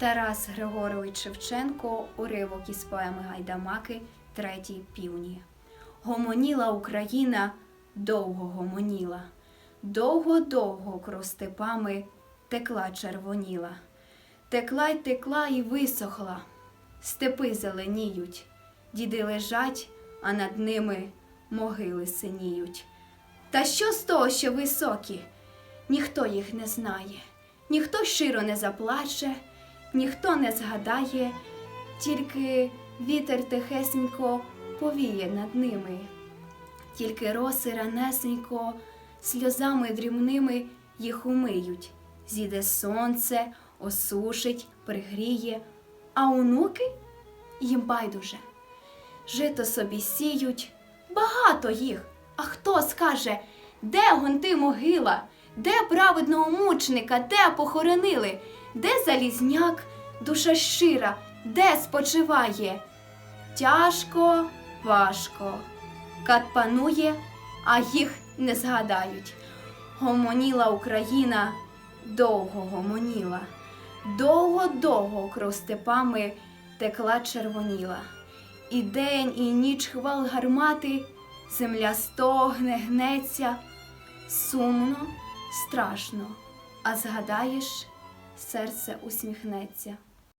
Тарас Григорович Шевченко, уривок із поеми Гайдамаки, третій півні. Гомоніла Україна, довго гомоніла, довго-довго кров степами текла червоніла. Текла й текла і висохла, степи зеленіють, діди лежать, а над ними могили синіють. Та що з того, що високі? Ніхто їх не знає, ніхто щиро не заплаче, ніхто не згадає, тільки вітер тихесенько повіє над ними, тільки роси ранесенько сльозами дрібними їх умиють. Зійде сонце, осушить, пригріє, а онуки їм байдуже. Жито собі сіють, багато їх. А хто скаже, де гонти могила, де праведного мучника, де похоронили, де залізняк, душа щира, де спочиває? Тяжко, важко. Кат панує, а їх не згадають. Гомоніла Україна, довго гомоніла, довго-довго кров степами текла червоніла. І день, і ніч хвал гармати, земля стогне, гнеться, сумно, страшно, а згадаєш, серце усміхнеться.